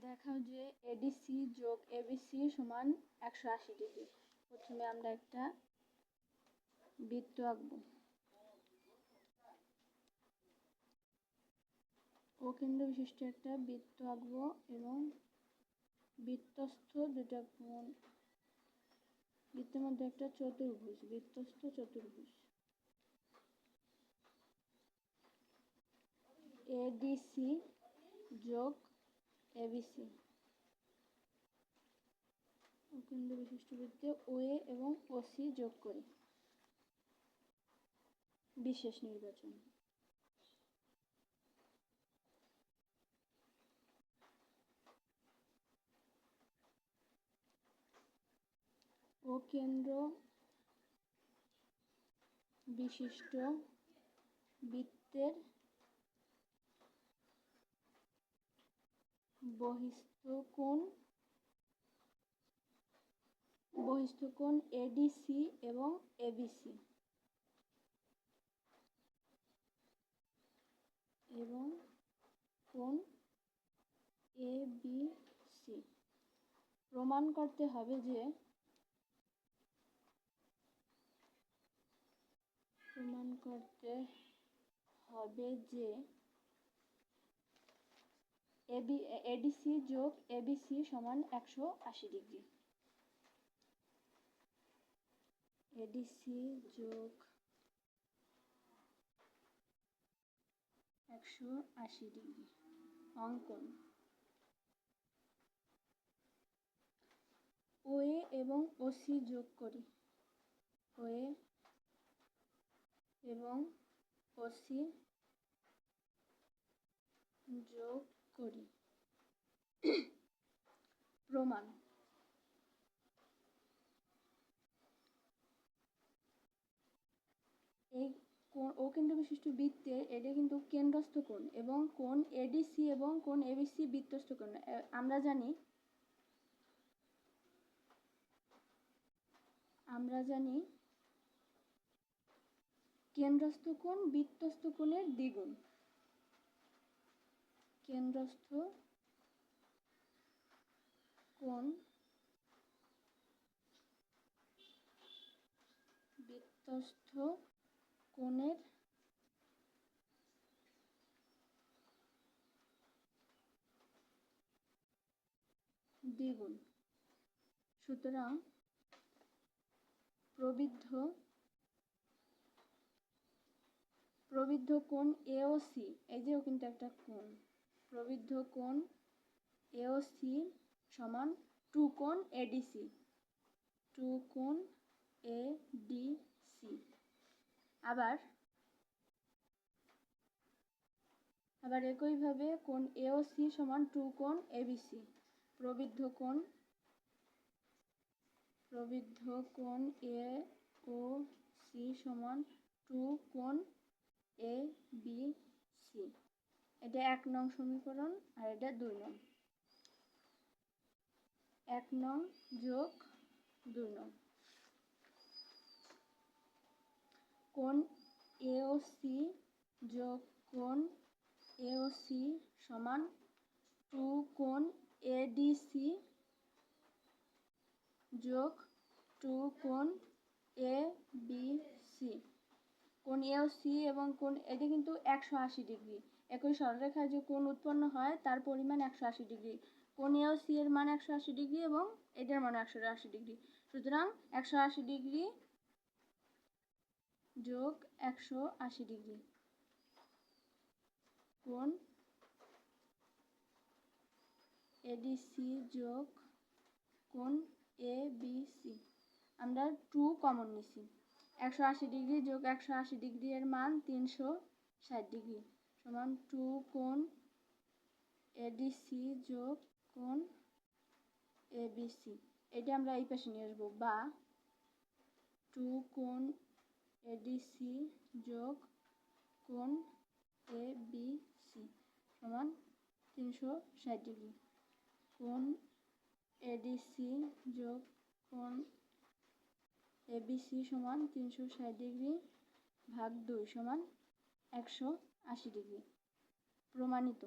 দেখাও যে এডিসি যোগ এবিসি সমান একশো আশি ডিগ্রি। প্রথমে আমরা একটা বৃত্ত আঁকবো। কেন্দ্র বিশিষ্ট একটা বৃত্ত আঁকবো এবং বৃত্তস্থ দুটা কোণ, বৃত্তের মধ্যে একটা চতুর্ভুজ, বৃত্তস্থ চতুর্ভুজ। এডিসি যোগ এবিসি কেন্দ্র বিশিষ্ট বৃত্তে ও এবং ওসি যোগ করি। বিশেষ নির্বাচন। ও কেন্দ্র বিশিষ্ট বৃত্তের বহিস্থ কোণ বহিস্থ কোণ এডিসি এবং এবিসি এবং কোণ এ বি সি প্রমাণ করতে হবে যে প্রমাণ করতে হবে যে এবি এডিসি যোগ এবিসি সমান একশো আশি ডিগ্রি। এডিসি যোগ একশো আশি ডিগ্রি। অঙ্কন। ওএ এবং ওসি যোগ করি। ওএ এবং ওসি যোগ করি। প্রমাণ। এই কোণ ও কেন্দ্র বিশিষ্ট বৃত্তে এটা কিন্তু কেন্দ্রস্থ কোণ এবং কোণ এডিসি এবং কোণ এবিসি বৃত্তস্থ কোণ। আমরা জানি আমরা জানি কেন্দ্রস্থ কোণ বৃত্তস্থ কোণের দ্বিগুণ। কেন্দ্রস্থ কোণ বৃত্তস্থ কোণের দ্বিগুণ। সুতরাং প্রবৃদ্ধ প্রবৃদ্ধ কোণ এওসি এই যেও কিন্তু একটা কোণ। প্রবৃদ্ধ কোণ এওসি সমান টু কোণ এডিসি টু কোণ এ ডি সি আবার আবার একইভাবে কোণ এওসি সমান টু কোণ এবিসি প্রবৃদ্ধ কোণ প্রবৃদ্ধ কোণ এ ও সি সমান টু কোণ এ বি সি এটা এক নং সমীকরণ আর এটা দুই নং। এক নং যোগ দুই নং। কোণ এওসি যোগ কোণ এওসি সমান টু কোণ এডিসি যোগ টু কোন এ বি সি। কোণ এও সি এবং কোণ এটি কিন্তু একশো আশি ডিগ্রি। একই সরলরেখায় যে কোণ উৎপন্ন হয়, তার পরিমাণ একশো আশি ডিগ্রি। কোণ এও সি এর মান একশো আশি ডিগ্রি এবং এটার মান একশো আশি ডিগ্রি। সুতরাং একশো আশি ডিগ্রি যোগ একশো আশি ডিগ্রি। কোণ এডিসি যোগ কোণ এ বি সি আমরা টু কমন নিছি। একশো আশি ডিগ্রি যোগ একশো আশি ডিগ্রি এর মান তিনশো ষাট ডিগ্রি সমান টু কোণ এডিসি যোগ কোণ এবিসি এটা আমরা এই পাশে নিয়ে আসব। বা টু কোণ এডিসি যোগ কোণ এ বি সি সমান তিনশো ষাট ডিগ্রি। কোণ এডিসি যোগ কোণ এবিসি সমান তিনশো ষাট ডিগ্রি ভাগ দুই সমান একশো আশি ডিগ্রি। প্রমাণিত।